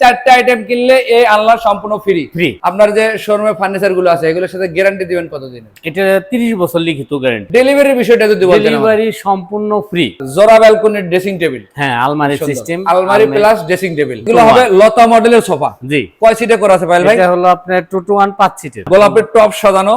চারটে আইটেম কিনলে এই আনলা সম্পূর্ণ ফ্রি ফ্রি আপনার যে শোরুমে ফার্নিচারগুলো আছে এগুলোর সাথে গ্যারান্টি দিবেন কতদিন এটা তিরিশ বছর লিখিত গ্যারেন্টি ডেলিভারির বিষয়টা যদি ডেলিভারি সম্পূর্ণ ফ্রি জোড়া ব্যালকনির ড্রেসিং টেবিল হ্যাঁ আলমারি সিস্টেম আলমারি প্লাস ড্রেসিং টেবিল এগুলো হবে লতা মডেলের সোফা জি। কয় সিটে করা আছে ভাই এটা হলো আপনার টু টু ওয়ান পাঁচ সিটের গোলাপের টপ সাজানো।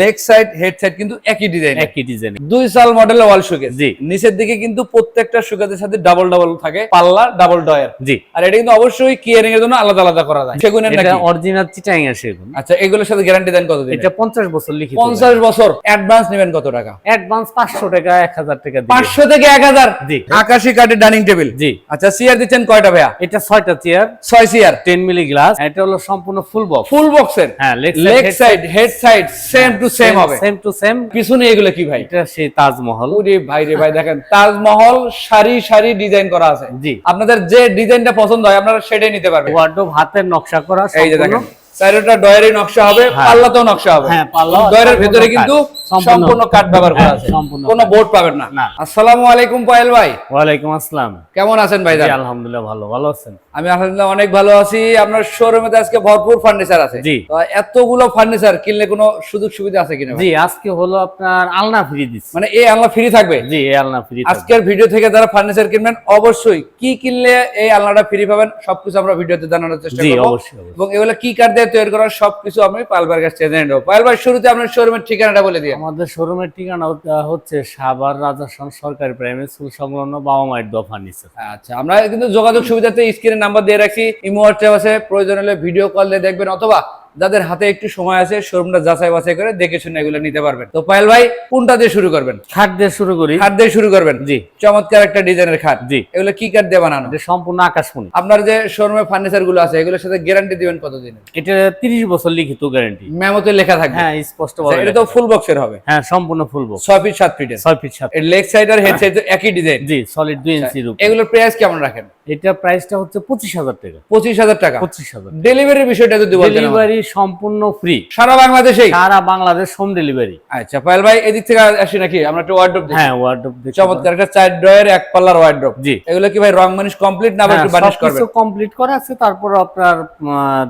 লেগ সাইড হেড সাইড কিন্তু একই ডিজাইন একই ডিজাইন দুই সাল মডেলের ওয়াল শোকেস জি। নিচের দিকে কিন্তু প্রত্যেকটা শোকেসের সাথে ডাবল ডাবল থাকে পাল্লা ডাবল ডয়ার জি। আর এটা কিন্তু অবশ্যই কিয়ারিং এর জন্য আলাদা আলাদা করা যায়। সেগুনের এটা নাকি? অরিজিনাল চিটাং এর সেগুন আচ্ছা এগুলোর সাথে গ্যারান্টি দেন কতদিন এটা পঞ্চাশ বছর লিখিত। পঞ্চাশ বছর। অ্যাডভান্স নেবেন কত টাকা? অ্যাডভান্স পাঁচশো টাকা এক হাজার টাকা দিয়ে পাঁচশো থেকে এক হাজার? জি। আকাশি কাঠের ডাইনিং টেবিল জি। আচ্ছা চেয়ার দিচ্ছেন কয়টা ভাইয়া? এটা ছয়টা চেয়ার ছয় চেয়ার টেন মিলি গ্লাস এটা হলো সম্পূর্ণ ফুল বক্স ফুল বক্সের হ্যাঁ leg leg side head side same to same হবে। সেম টু সেম পিছনে এগুলো কি ভাই? এটা সেই তাজমহল। ওরে ভাই রে ভাই দেখেন তাজমহল সারি সারি ডিজাইন করা আছে। জি। আপনাদের যে ডিজাইনটা পছন্দ হয় আপনারা সেটাই নিতে পারবেন। ওয়ার্ডরোব হাতের নকশা করা এই যে। দেখেন চারোটা ডয়ারি নকশা হবে হ্যাঁ। পাল্লাতেও নকশা হবে। হ্যাঁ, পাল্লা ডয়ারের ভিতরে কিন্তু সম্পূর্ণ- কাঠ ব্যবহার করা আছে। কোনো বোর্ড পাবেন না। আসসালামু আলাইকুম পায়েল ভাই। ওয়ালাইকুম আসসালাম। কেমন আছেন ভাই আলহামদুলিল্লাহ ভালো। ভালো আছেন? আমি আলহামদুলিল্লাহ অনেক ভালো আছি। আপনার শোরুমে আজকে ভরপুর ফার্নিচার আছে। জি। এতগুলো ফার্নিচার কিনলে কোনো সুযোগ সুবিধা আছে কিনা জি আজকে হলো আপনার আলনা ফ্রি দিচ্ছি। মানে এই আলনা ফ্রি থাকবে? জি এই আলনা ফ্রি আজকের ভিডিও থেকে যারা ফার্নিচার কিনবেন অবশ্যই কি কিনলে এই আলনাটা ফ্রি পাবেন সবকিছু আমরা ভিডিওতে জানানোর চেষ্টা জি অবশ্যই। এবং এগুলো কি কাঠ দিয়ে তৈরি করা সবকিছু আমি পালবার কাছে জেনে নেব। পায়েল ভাই শুরুতে আপনার শোরুমের ঠিকানাটা বলে দিয়ে আমাদের শোরুমের ঠিকানা হচ্ছে- সাভার রাজাসন সরকারি প্রাইমারি স্কুল সংলগ্ন বাবা মায়ের দফা নিচে। আচ্ছা আমরা কিন্তু যোগাযোগ সুবিধাতে স্ক্রিনে নাম্বার দিয়ে রাখি ইমো হোয়াটসঅ্যাপ আছে, প্রয়োজন হলে ভিডিও কল দিয়ে দেখবেন অথবা যাদের হাতে একটু সময় আছে শোরুমটা যাচাই বাছাই করে দেখে শুনে এগুলো নিতে পারবেন। তো পায়েল ভাই কোনটা দিয়ে শুরু করবেন? খাট দিয়ে শুরু করি। খাট দিয়ে শুরু করবেন? জি। চমৎকার একটা ডিজাইনের খাট। জি। এগুলো কি কাঠ দিয়ে বানানো? সম্পূর্ণ আকাশমণি। আপনার যে শোরুমে ফার্নিচারগুলো আছে এগুলোর সাথে গ্যারান্টি দিবেন কতদিন এটা তিরিশ বছর লিখিত গ্যারান্টি মেমোতে লেখা থাকবে। হ্যাঁ স্পষ্ট আচ্ছা, ভাবে এটা তো ফুল বক্সের হবে? হ্যাঁ সম্পূর্ণ ফুল বক্স ছয় ফিট সাত ফিটের ছয় ফিট সাত এর লেগ সাইড আর হেড সাইড একই ডিজাইন জি সলিড দুই ইঞ্চির উপর এগুলোর প্রাইস কেমন রাখেন? এটা প্রাইসটা হচ্ছে পঁচিশ হাজার টাকা। পঁচিশ হাজার টাকা। পঁচিশ হাজার। ডেলিভারির বিষয়টা যদি বলতেন ডেলিভারি সম্পূর্ণ ফ্রি সারা বাংলাদেশে সারা বাংলাদেশ হোম ডেলিভারি আচ্ছা পায়েল ভাই এদিক থেকে আসি নাকি? আমরা একটা ওয়ার্ড্রপ দেখি। হ্যাঁ ওয়ার্ডরোব চমৎকার একটা চার ড্রয়ের এক পাল্লার ওয়ার্ড্রপ জি। এগুলো কি ভাই রং মানিশ কমপ্লিট না আবার হ্যাঁ, একটু বানিশ করবেন? কমপ্লিট করা আছে তারপর আপনার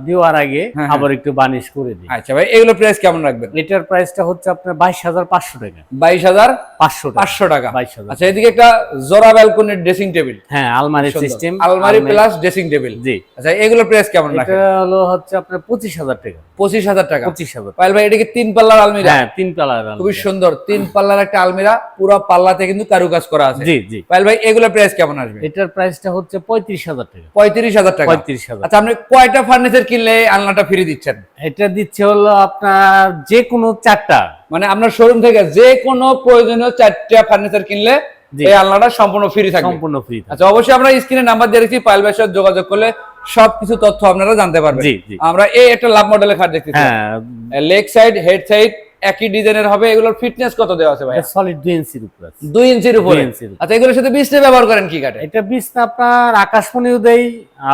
দেওয়ার আগে হ্যাঁ, হ্যাঁ। আবার একটু বানিশ করে দিই। আচ্ছা ভাই এগুলো প্রাইস কেমন রাখবেন? এটার প্রাইসটা হচ্ছে আপনার বাইশ হাজার পাঁচশো টাকা। বাইশ হাজার পাঁচশো টাকা। পাঁচশো টাকা। বাইশ হাজার। আচ্ছা এদিকে একটা জোড়া ব্যালকনির ড্রেসিং টেবিল হ্যাঁ আলমারি সিস্টেম আলমারি প্লাস ড্রেসিং টেবিল জি। আচ্ছা এগুলো প্রাইস কেমন এটা হলো হচ্ছে আপনার পঁচিশ হাজার টাকা। পঁচিশ হাজার টাকা। পঁচিশ হাজার পায়েল ভাই এটাকে তিন পাল্লার আলমিরা? হ্যাঁ তিন কালার খুবই সুন্দর তিন পাল্লার একটা আলমিরা পুরো পাল্লাতে কিন্তু কারুকাজ করা আছে। জি জি। পায়েল ভাই এগুলোর প্রাইস কেমন আসবে? এটার প্রাইসটা হচ্ছে পঁয়ত্রিশ হাজার টাকা। পঁয়ত্রিশ হাজার টাকা। পঁয়ত্রিশ হাজার। আচ্ছা আপনি কয়টা ফার্নিচার কিনলে আলনাটা ফ্রি দিচ্ছেন? এটা দিচ্ছে হলো আপনার যে কোনো চারটা। মানে আপনার শোরুম থেকে যে কোনো প্রয়োজনীয় চারটা ফার্নিচার কিনলে। এই আলনাটা সম্পূর্ণ ফ্রি থাকবে। সম্পূর্ণ ফ্রি আচ্ছা অবশ্যই আমরা স্ক্রিনে নাম্বার দিয়ে রেখেছি পায়েল ভাইয়ের সাথে যোগাযোগ করলে সবকিছু তথ্য আপনারা জানতে পারবেন। আমরা এই একটা লাভ মডেলের খাট দেখতেছি। হ্যাঁ। লেগ সাইড হেড সাইড একই ডিজাইনের হবে এগুলোর ফিটনেস কত দেওয়া আছে ভাই সলিড দুই ইঞ্চির উপর আছে। দুই ইঞ্চির উপরে। আচ্ছা এগুলোর সাথে বিছনে ব্যবহার করেন কি কাটে এটা বিছনা আপনার আকাশমণিও দেই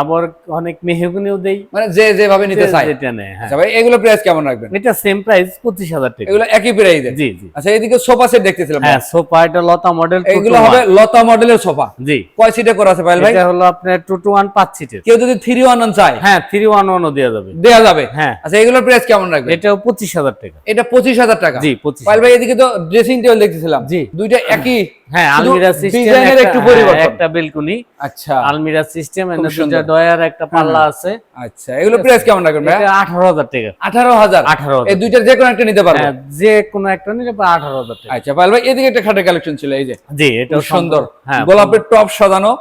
আবার অনেক মেহগুনিও দেই। মানে যে যেভাবে নিতে চায়। যেটা নেয় হ্যাঁ। আচ্ছা ভাই এগুলো প্রাইস কেমন রাখবেন? এটা সেম প্রাইস পঁচিশ হাজার টাকা। এগুলো একই প্রাইস জি জি। আচ্ছা এদিকে সোফা সেট দেখতেছিলাম হ্যাঁ সোফা এটা লতা মডেল এগুলো হবে লতা মডেলের সোফা। জি। কয় সিটে করা আছে ভাই? এটা হলো আপনার টু টু ওয়ান পাঁচ সিটের কেউ যদি থ্রি ওয়ান চায়? হ্যাঁ থ্রি ওয়ান ওয়ানও দেওয়া যাবে। দেওয়া যাবে? হ্যাঁ। আচ্ছা এগুলোর প্রাইস কেমন রাখবে এটাও পঁচিশ হাজার টাকা। এটা পঁচিশ হাজার টাকা। জি পঁচিশ ভাই এদিকে তো ড্রেসিং টেবিল দেখতেছিলাম। জি। দুইটা একই হ্যাঁ আলমিরা সিস্টেম একটু পরিবর্তন। একটা বেলকুনি আচ্ছা। আলমিরা সিস্টেম দুটা ডয়ার একটা পাল্লা আছে। আচ্ছা এগুলো প্রাইস কেমন রাখবেন ভাই এটা আঠারো হাজার টাকা। আঠারো হাজার? আঠারো এই দুইটার যে কোনো একটা নিতে পারব হ্যাঁ যে কোনো একটা নিলে আঠারো হাজার টাকা। আচ্ছা পায়েল ভাই এদিকে একটা খাটের কালেকশন ছিল এই যে। জি এটা সুন্দর। হ্যাঁ গোলাপের টপ সাজানো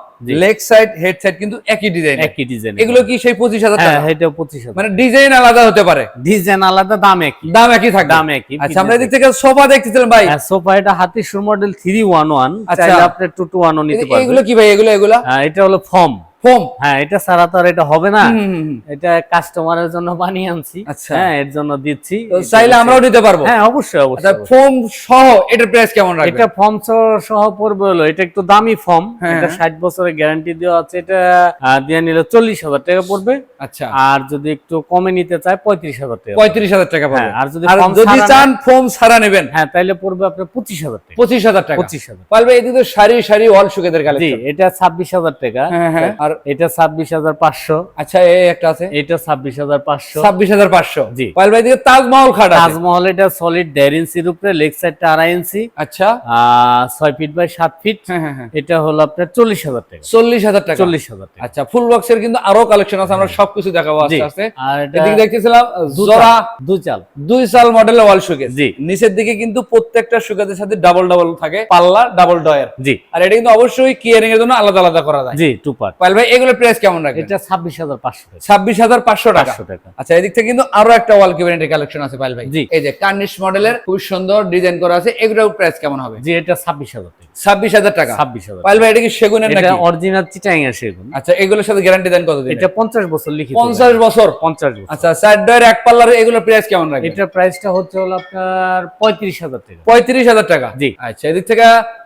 লেগ সাইড হেড সাইড কিন্তু একই ডিজাইন একই ডিজাইন এগুলো কি সেই পঁচিশ হাজার হ্যাঁ টাকা? এটা পঁচিশ হাজার। মানে ডিজাইন আলাদা হতে পারে। ডিজাইন আলাদা দাম একই। দাম একই থাকবে। দাম একই। আচ্ছা আমরা এদিক থেকে সোফা দেখতেছিলাম ভাই। হ্যাঁ সোফা এটা হাতিশুর মডেল থ্রি ওয়ান ওয়ান আচ্ছা। আপনি টু টু ওয়ানও নিতে এ- এগুলো কি ভাই? এগুলো এগুলো? হ্যাঁ, এটা হলো ফর্ম ফোম হ্যাঁ এটা ছাড়া তো আর এটা হবে না। এটা কাস্টমারের জন্য বানিয়ে আনছি। আচ্ছা। হ্যাঁ এর জন্য দিচ্ছি। চাইলে আমরাও নিতে পারব। হ্যাঁ অবশ্যই আচ্ছা অবশ্যই ফোম সহ এটার প্রাইস কেমন রাখবে এটা ফর্ম সহ পড়বে হলো এটা একটু দামি ফর্ম হ্যাঁ, এটা হ্যাঁ। ষাট বছরের গ্যারান্টি দেওয়া আছে এটা দিয়ে নিলে চল্লিশ হাজার টাকা পড়বে। আচ্ছা। আর যদি একটু কমে নিতে চায় পঁয়ত্রিশ হাজার টাকা পঁয়ত্রিশ হাজার টাকা পাবে হ্যাঁ, আর যদি ফর্ম যদি চান ফোম ছাড়া নেবেন। হ্যাঁ তাইলে পড়বে আপনার পঁচিশ হাজার টাকা। পঁচিশ হাজার টাকা। পঁচিশ হাজার। পারবে এদিকে তো সারি সারি ওয়াল সুকেদের জি এটা ছাব্বিশ হাজার টাকা। হ্যাঁ হ্যাঁ। আর এটা ছাব্বিশ হাজার পাঁচশো। আচ্ছা এই একটা আছে। এটা ছাব্বিশ হাজার পাঁচশো। ছাব্বিশ হাজার পাঁচশো। জি। ভাই দিকে তাজমহল খাট তাজমহল এটা সলিড দেড় ইঞ্চির উপরে লেগ সাইডটা আড়াই ইঞ্চি আচ্ছা। ছয় ফিট বাই সাত ফিট হ্যাঁ হ্যাঁ হ্যাঁ। এটা হলো আপনার চল্লিশ হাজার টাকা। চল্লিশ হাজার টাকা। চল্লিশ হাজার টাকা। আচ্ছা ফুল বক্সের কিন্তু আরও কালেকশন আছে আমরা সবকিছু দেখাবো জি। আস্তে আস্তে। আর এদিকে দেখতেছিলাম জোড়া চাল, দু চাল। দুই মডেলের ওয়াল শোকেস জি। নিচের দিকে কিন্তু প্রত্যেকটা শোকেসের সাথে ডাবল ডাবল থাকে পাল্লা ডাবল ডয়ার জি। আর এটা কিন্তু অবশ্যই কিয়ারিং এর জন্য আলাদা আলাদা করা যায়। জি টু পার্ট পায়েল ভাই এগুলো প্রাইস কেমন রাখবেন? এটা ছাব্বিশ হাজার পাঁচশো টাকা। আচ্ছা এদিক থেকে কিন্তু আরও একটা ওয়াল ক্যাবিনেটের কালেকশন আছে পাইল ভাই। এই যে কার্নিশ মডেলের খুব সুন্দর ডিজাইন করা আছে এগুলোর প্রাইস কেমন হবে? জি এটা ছাব্বিশ হাজার টাকা। ছাব্বিশ হাজার টাকা। ছাব্বিশ হাজার। পাইল ভাই এটা কি সেগুনের এটা অরিজিনাল চিটাং সেগুন। আচ্ছা এগুলোর সাথে গ্যারান্টি দেন কতদিন এটা পঞ্চাশ বছর লিখিত। পঞ্চাশ বছর? পঞ্চাশ বছর। আচ্ছা সাইড ডয়ের এক পাল্লার এগুলোর প্রাইস কেমন রাখবেন? এটার প্রাইসটা হচ্ছে হলো আপনার পঁয়ত্রিশ হাজার টাকা। পঁয়ত্রিশ হাজার টাকা? জি। আচ্ছা এদিক থেকে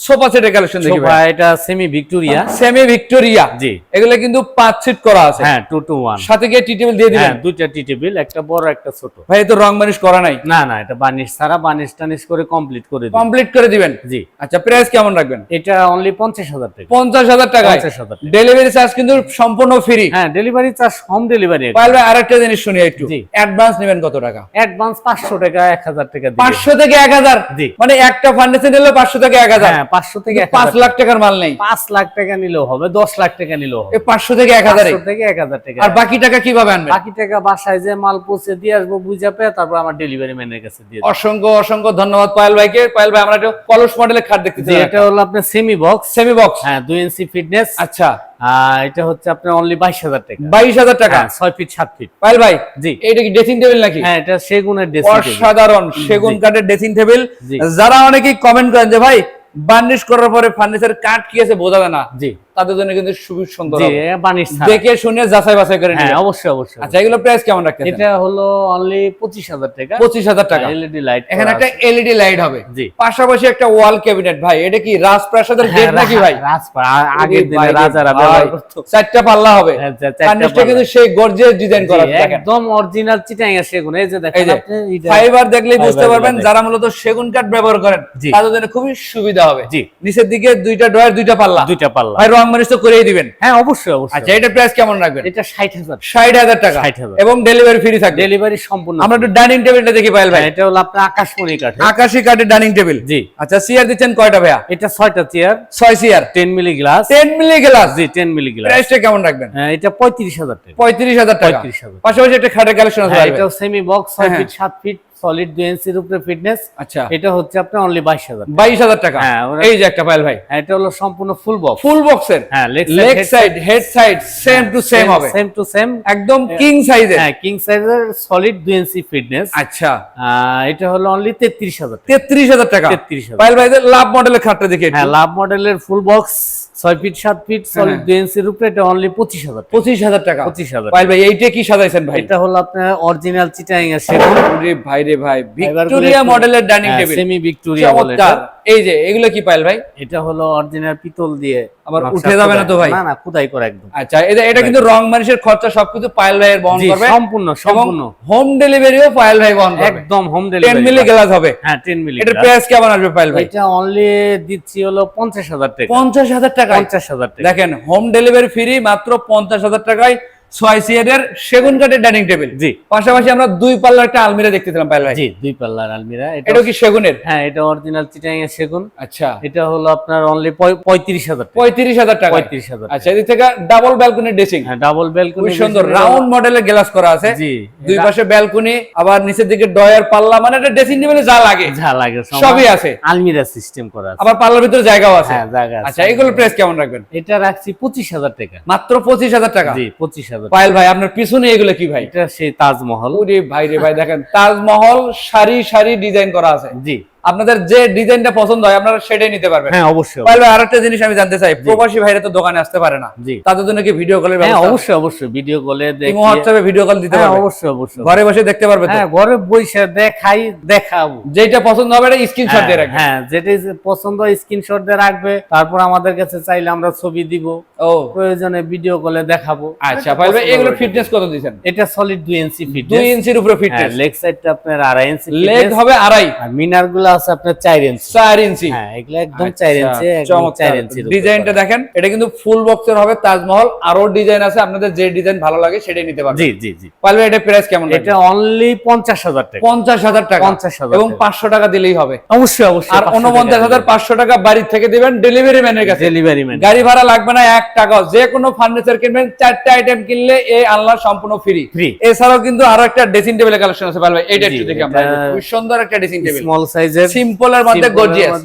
সোফা সেটের কালেকশন দেখি সোফা এটা সেমি ভিক্টোরিয়া সেমি ভিক্টোরিয়া জি এগুলো কিন্তু পাঁচ সিট করা আছে। হ্যাঁ টু টু ওয়ান সাথে গিয়ে টি টেবিল দিয়ে দিবেন। হ্যাঁ দুইটা টি টেবিল একটা বড় একটা ছোট। ভাই তো রং মানিশ করা নাই। না না এটা বানিশ ছাড়া বানিশ টানিশ করে কমপ্লিট করে দিই কমপ্লিট করে দিবেন? জি। আচ্ছা প্রাইস কেমন রাখবেন? এটা অনলি পঞ্চাশ হাজার টাকা। পঞ্চাশ হাজার টাকা পঞ্চাশ হাজার টাকা। ডেলিভারি চার্জ কিন্তু সম্পূর্ণ ফ্রি হ্যাঁ ডেলিভারি চার্জ হোম ডেলিভারি পাইল ভাই আরেকটা জিনিস শুনি একটু। জি। অ্যাডভান্স নেবেন কত টাকা? অ্যাডভান্স পাঁচশো টাকা এক হাজার টাকা দিলে পাঁচশো থেকে এক হাজার? জি। মানে একটা ফার্নিচার নিলে পাঁচশো থেকে এক হাজার। হ্যাঁ পাঁচশো থেকে এক পাঁচ লাখ টাকার মাল নেই। পাঁচ লাখ টাকা নিলেও হবে দশ লাখ টাকা নিলেও হবে। এই পাঁচশো থেকে এক হাজারে? পাঁচশো থেকে এক হাজার টাকা। আর বাকি টাকা কীভাবে আনবেন? বাকি টাকা বাসায় যে মাল পৌঁছে দিয়ে আসব বুঝা পেয়ে তারপর আমার ডেলিভারি ম্যানের কাছে দিয়ে অসংখ্য অসংখ্য ধন্যবাদ পায়েল ভাইকে। পায়েল ভাই আমরা একটা কলস মডেলের খাট দেখতেছি এটা হলো আপনার সেমি বক্স সেমি বক্স হ্যাঁ ইঞ্চি ফিটনেস আচ্ছা। এটা হচ্ছে আপনার অনলি বাইশ হাজার টাকা। বাইশ হাজার টাকা? হ্যাঁ ছয় ফিট সাত ফিট পায়েল ভাই জি। এটা কি ড্রেসিং টেবিল নাকি? হ্যাঁ এটা সেগুনের ড্রেসিং অসাধারণ সেগুন কাঠের ড্রেসিং টেবিল যারা অনেকেই কমেন্ট করেন যে ভাই বার্নিশ করার পরে ফার্নিচার কাঠ কি আছে বোঝা যায় না। জি। তাদের জন্য কিন্তু খুবই সুন্দর। দেখে শুনে যাচাই বাছাই করে হ্যাঁ অবশ্যই অবশ্যই। আচ্ছা এগুলো প্রাইস কেমন রাখতে এটা হলো অনলি পঁচিশ হাজার টাকা। পঁচিশ হাজার টাকা। এলইডি লাইট এখানে একটা এলইডি লাইট হবে। জি। পাশাপাশি একটা ওয়াল ক্যাবিনেট ভাই। এটা কি রাজপ্রাসাদের হ্যাঁ, গেট নাকি ভাই? রাজপাড়া আগের দিনে রাজারা ব্যবহার করতো চারটা পাল্লা হবে। হ্যাঁ, চারটা কিন্তু সেই গর্জিয়াস ডিজাইন করা একদম অরিজিনাল চিটাং সেগুন এই যে দেখেন আপনি ফাইবার দেখলেই বুঝতে পারবেন যারা মূলত সেগুন কাঠ ব্যবহার করেন তাদের জন্য খুবই সুবিধা হবে। জি। নিচের দিকে দুইটা ড্রয়ার দুইটা পাল্লা। দুইটা পাল্লা। ভাই রং মানিশ তো করেই দিবেন। হ্যাঁ অবশ্যই অবশ্যই। আচ্ছা এটা প্রাইস কেমন রাখবেন? এটা ষাট হাজার। ষাট হাজার টাকা। 60,000 এবং ডেলিভারি ফ্রি থাকবে। ডেলিভারি সম্পূর্ণ আমরা একটু ডাইনিং টেবিলটা দেখি পাইল ভাই। হ্যাঁ, এটা হলো আপনার আকাশমণি কাঠ আকাশি কাঠের ডাইনিং টেবিল জি। আচ্ছা চেয়ার দিচ্ছেন কয়টা ভাইয়া? এটা ছয়টা চেয়ার ছয় chair ten milli glass ten milli glass জি টেন মিলি গ্লাস প্রাইসটা কেমন রাখবেন? হ্যাঁ এটা পঁয়ত্রিশ হাজার টাকা। পঁয়ত্রিশ হাজার টাকা। 35,000 পাশাপাশি একটা খাটের কালেকশন আছে হ্যাঁ। এটাও সেমি বক্স ছয় হ্যাঁ, ফিট সাত ফিট সলিড ইঞ্চির উপরে ফিটনেস আচ্ছা। এটা হচ্ছে আপনার অনলি বাইশ হাজার বাইশ হাজার টাকা? হ্যাঁ, এই যে একটা পাইল ভাই। এটা হলো সম্পূর্ণ ফুল বক্স ফুল বক্সের হ্যাঁ leg side head side same to same হবে। সেম টু সেম একদম কিং সাইজের হ্যাঁ কিং সাইজের সলিড ইঞ্চি ফিটনেস আচ্ছা। এটা হলো অনলি তেত্রিশ হাজার তেত্রিশ হাজার টাকা। তেত্রিশ হাজার। পাইল ভাই লাভ মডেলের খাটটা দেখি হ্যাঁ লাভ মডেলের ফুল বক্স ছয় ফিট সাত ফিট সলিড হ্যাঁ। উপরে এটা অনলি পঁচিশ হাজার পঁচিশ হাজার টাকা। পঁচিশ হাজার ভাই এইটা কি সাজাইছেন ভাই? এটা হলো আপনার অরিজিনাল চিটাং এর সেগুন রে ভাই রে ভাই ভিক্টোরিয়া মডেলের ডাইনিং টেবিল সেমি ভিক্টোরিয়া বলে এই যে এগুলো কি পাইল ভাই? এটা হলো অরিজিনাল পিতল দিয়ে। আবার উঠে যাবে না তো ভাই? না না খুদাই করে একদম। আচ্ছা এটা এটা কিন্তু রং মানুষের খরচা সবকিছু পাইল ভাইয়ের বহন করবে। সম্পূর্ণ সম্পূর্ণ। হোম ডেলিভারিও পাইল ভাই বহন করবে। একদম হোম 10 ডেলিভারি মিলি গ্লাস হবে। হ্যাঁ 10 মিলি এটার প্রাইস কেমন আসবে পাইল ভাই? এটা অনলি দিচ্ছি হলো 50000 টাকা। পঞ্চাশ হাজার টাকা পঞ্চাশ হাজার দেখেন হোম ডেলিভারি ফ্রি মাত্র পঞ্চাশ হাজার টাকায়। ছয় সিয়ারের সেগুন কাঠের ডাইনিং টেবিল। জি। পাশাপাশি আমরা দুই পাল্লার একটা আলমিরা দেখতেছিলাম পাইল ভাই। জি দুই পাল্লার আলমিরা। এটা কি সেগুনের? হ্যাঁ এটা অরিজিনাল চিটাং এর সেগুন। আচ্ছা। এটা হলো আপনার অনলি 35000 টাকা। পঁয়ত্রিশ হাজার টাকা। 35000 আচ্ছা এদিক থেকে ডাবল ব্যালকনি ড্রেসিং হ্যাঁ ডাবল খুবই সুন্দর। রাউন্ড মডেলের গ্লাস করা আছে। জি। দুই পাশে ব্যালকনি আবার নিচের দিকে ডয়ার পাল্লা মানে এটা ড্রেসিং টেবিলে যা লাগে। যা লাগে সবই আছে। আলমিরা সিস্টেম করা আছে। আবার পাল্লার ভিতরে জায়গাও আছে। হ্যাঁ জায়গা আছে। আচ্ছা এগুলোর প্রাইস কেমন রাখবেন? এটা রাখছি 25000 টাকা। মাত্র পঁচিশ হাজার টাকা। জি 25000 পায়েল ভাই আপনার পিছনে এগুলো কি ভাই? এটা সেই তাজমহল। ওরে ভাই রে ভাই দেখেন তাজমহল সারি সারি ডিজাইন করা আছে। জি। আপনাদের যে ডিজাইনটা পছন্দ হয় আপনারা সেটাই নিতে পারবেন। হ্যাঁ অবশ্যই ভাই আরেকটা জিনিস আমি জানতে চাই প্রবাসী ভাইরা তো দোকানে আসতে পারে না। তাদের জন্য কি ভিডিও কলের হ্যাঁ ব্যবস্থা? অবশ্যই অবশ্যই ভিডিও কলে দেখি হোয়াটসঅ্যাপে ভিডিও কল দিতে হ্যাঁ পারবে। অবশ্যই অবশ্যই। ঘরে বসে দেখতে পারবে তো? হ্যাঁ ঘরে বসে দেখাই দেখাবো। যেটা পছন্দ হবে এটা স্ক্রিনশট দিয়ে হ্যাঁ, রাখবেন হ্যাঁ যেটাই যে পছন্দ স্ক্রিনশট দিয়ে রাখবে। তারপর আমাদের কাছে চাইলে আমরা ছবি দিব। ও। প্রয়োজনে ভিডিও কলে দেখাবো। আচ্ছা ভাই এগুলো ফিটনেস কত দিয়েছেন? এটা সলিড দুই ইঞ্চি দুই ফিটনেস ইঞ্চির উপরে হ্যাঁ ফিটনেস লেগ সাইডটা আপনার আড়াই ইঞ্চি লেগ হবে আড়াই। আর মিনারগুলা আছে আপনার চার ইঞ্চি চার ইঞ্চি হ্যাঁ এগুলো একদম চার ইঞ্চি একদম চমৎকার। চার ইঞ্চি ডিজাইনটা দেখেন এটা কিন্তু ফুল বক্সের হবে তাজমহল। আরও ডিজাইন আছে আপনাদের যে ডিজাইন ভালো লাগে সেটাই নিতে পারবেন। জি জি জি। পারবে এটা প্রাইস কেমন এটা অনলি পঞ্চাশ হাজার টাকা। পঞ্চাশ হাজার টাকা। 50,000 এবং টাকা। পাঁচশো টাকা দিলেই হবে। অবশ্যই অবশ্যই আর উনপঞ্চাশ হাজার পাঁচশো টাকা বাড়ির থেকে দিবেন ডেলিভারি ম্যানের কাছে। ডেলিভারি ম্যান গাড়ি ভাড়া লাগবে না এক টাকাও যে কোনো ফার্নিচার কিনবেন চারটে আইটেম কিনলে এই আনলা সম্পূর্ণ ফ্রি। এছাড়াও কিন্তু আরও একটা ড্রেসিং টেবিলের কালেকশন আছে ভাই এইটা জি, একটু দেখি আমরা। খুব সুন্দর একটা ড্রেসিং টেবিল স্মল সাইজের সিম্পল এর মধ্যে গর্জিয়াস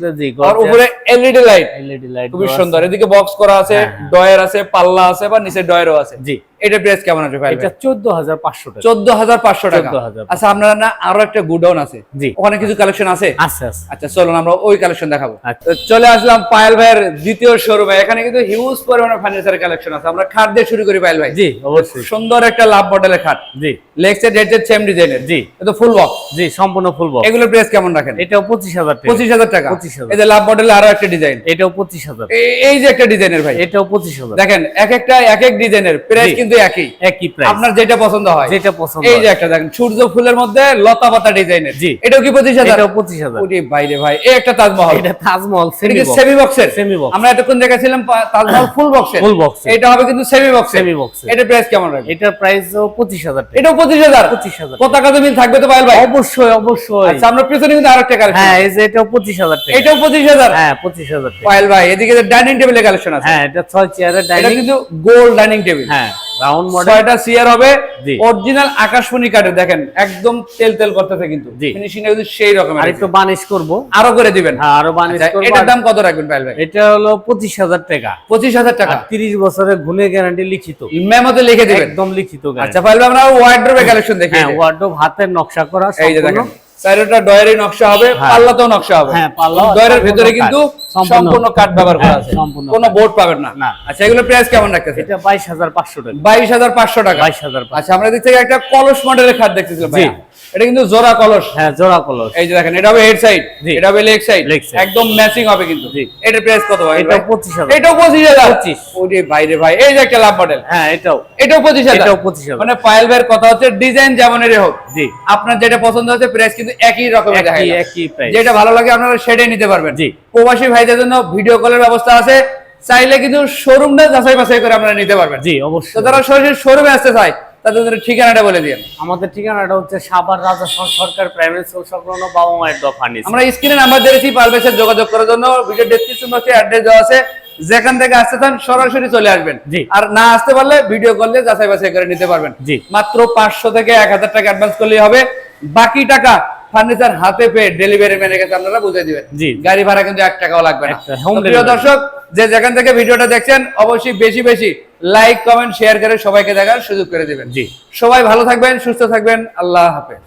আর উপরে এলইডি লাইট এলইডি লাইট খুবই সুন্দর। এদিকে বক্স করা আছে হ্যাঁ, হ্যাঁ। ডয়ার আছে পাল্লা আছে বা নিচে ডয়ারও আছে। জি। এটা প্রাইস কেমন আছে ভাই? এটা চোদ্দ হাজার পাঁচশো টাকা। চোদ্দ হাজার পাঁচশো টাকা। 14,500 আচ্ছা আপনারা না আরও একটা গুডাউন আছে? জি। ওখানে কিছু কালেকশন আছে? আছে আচ্ছা চলুন আমরা ওই কালেকশন দেখাবো। আচ্ছা। চলে আসলাম পায়েল ভাইয়ের দ্বিতীয় শোরুমে এখানে কিন্তু হিউজ পরিমাণে ফার্নিচার কালেকশন আছে। আমরা খাট দিয়ে শুরু করি পায়েল ভাই। জি অবশ্যই। সুন্দর একটা লাভ মডেলের খাট। জি। লেগ সেট হেড সেম ডিজাইনের জি। এটা ফুল বক্স জি সম্পূর্ণ ফুল বক্স এগুলোর প্রাইস কেমন রাখেন? এটাও পঁচিশ হাজার টাকা। পঁচিশ হাজার টাকা। 25,000 এই যে লাভ মডেলের আরও একটা ডিজাইন এটাও পঁচিশ হাজার। এই যে একটা ডিজাইনের ভাই। এটাও পঁচিশ হাজার। দেখেন এক একটা এক এক ডিজাইনের প্রাইস জি। কিন্তু একই। একই প্রাইস আপনার যেটা পছন্দ হয়। যেটা পছন্দ এই যে একটা দেখেন সূর্য ফুলের মধ্যে লতা পাতা ডিজাইনের। জি। এটাও কি পঁচিশ হাজার? এটাও পঁচিশ হাজার। ওরে বাইরে ভাই এই একটা তাজমহল। এটা তাজমহল সেমি বক্স সেমি বক্সের Semi box। আমরা এতক্ষণ দেখাছিলাম তাজমহল ফুল বক্সের box এর। এটা হবে কিন্তু সেমি Semi box এর। এটা প্রাইস কেমন রাখবে এটার প্রাইস পঁচিশ হাজার টাকা। এটাও পঁচিশ হাজার? 25,000 পতাকা তো মিল থাকবে তো পাইল ভাই? অবশ্যই অবশ্যই। আচ্ছা আমরা পিছনে কিন্তু আরেকটা কালেকশন হ্যাঁ এই যে এটাও পঁচিশ হাজার টাকা। এটাও পঁচিশ হাজার? হ্যাঁ পঁচিশ হাজার টাকা। পাইল ভাই এদিকে ডাইনিং টেবিলের কালেকশন আছে। হ্যাঁ এটা ছয় চেয়ারের এটা ডাইনিং কিন্তু গোল্ড ডাইনিং টেবিল হ্যাঁ। রাউন্ড মডেল ছয়টা চেয়ার হবে। অরিজিনাল আকাশমণি দেখেন একদম তেল তেল করতেছে কিন্তু। কিন্তু সেই রকমের আর একটু বানিশ করব। আরও করে দিবেন। হ্যাঁ আরও বানিশ আচ্ছা, করব। এটার দাম কত রাখবেন পাইল ভাই? এটা হলো পঁচিশ হাজার টাকা। পঁচিশ হাজার টাকা। আর তিরিশ বছরের গুণে গ্যারান্টি লিখিত। মেমোতে লিখে দিবেন। একদম লিখিত। আচ্ছা পাইল ভাই আমরা ওয়ার্ড্রোবের কালেকশন দেখি হ্যাঁ ওয়ার্ডরোব হাতের নকশা করা এই যে সম্পূর্ণ। দেখেন। চারোটা ডয়ারের নকশা হবে হ্যাঁ। পাল্লাতেও নকশা হবে। হ্যাঁ, পাল্লা ডয়ারের ভিতরে কিন্তু সম্পূর্ণ- কাঠ ব্যবহার করা হ্যাঁ, আছে। কোনো বোর্ড পাবেন না। আচ্ছা এগুলো প্রাইস কেমন রাখতেছে? এটা বাইশ হাজার পাঁচশো টাকা। বাইশ হাজার পাঁচশো টাকা। বাইশ হাজার আচ্ছা আমরা দেখতে একটা কলস মডেলের খাট দেখতেছিলাম জি। এটা কিন্তু জোড়া কলস। হ্যাঁ জোড়া কলস। এই যে দেখেন এটা হবে হেড সাইড এটা হবে লেগ সাইড একদম ম্যাচিং হবে কিন্তু। জি। এটার প্রাইস কত ভাই? এটাও পঁচিশ হাজার। এটাও পঁচিশ হাজার? 25 ওরে বাইরে ভাই এই যে একটা লাভ মডেল হ্যাঁ এটাও। এটাও পঁচিশ হাজার? এটাও 25,000 মানে পায়েল ভাইয়ের কথা হচ্ছে ডিজাইন যেমনেরই হোক। জি। আপনার যেটা পছন্দ হচ্ছে প্রাইস কিন্তু একই রকমের দেখা একই একই প্রাইস যেটা ভালো লাগে আপনারা সেটাই নিতে পারবেন। জি। প্রবাসী ভাইদের জন্য ভিডিও কলের ব্যবস্থা আছে। চাইলে কিন্তু শোরুম শোরুমটা যাচাই বাছাই করে আপনারা নিতে পারবেন। জি অবশ্যই। তো যারা সরাসরি শোরুমে আসতে চায় তাদের ঠিকানাটা বলে দিন আমাদের ঠিকানাটা হচ্ছে সাবার রাজা সরকার প্রাইমারি স্কুল সংলগ্ন বাবা মায়ের দোকান ফার্নিচার আমরা স্ক্রিনে নাম্বার দিয়েছি পারবেশের যোগাযোগ করার জন্য। ভিডিও ডেসক্রিপশন বক্সে অ্যাড্রেস দেওয়া আছে। যেখান থেকে আসতে চান সরাসরি চলে আসবেন। আর না আসতে পারলে ভিডিও করলে যাচাই বাছাই করে নিতে পারবেন। মাত্র পাঁচশো থেকে এক হাজার টাকা অ্যাডভান্স করলেই হবে। বাকি টাকা ফার্নিচার হাতে পেয়ে ডেলিভারি ম্যানের কাছে আপনারা বুঝে দিবেন। গাড়ি ভাড়া কিন্তু এক টাকাও লাগবে না। প্রিয় দর্শক যে যেখান থেকে ভিডিওটা দেখছেন অবশ্যই বেশি বেশি লাইক কমেন্ট শেয়ার করে সবাইকে দেখার সুযোগ করে দিবেন। জি। সবাই ভালো থাকবেন সুস্থ থাকবেন আল্লাহ হাফেজ।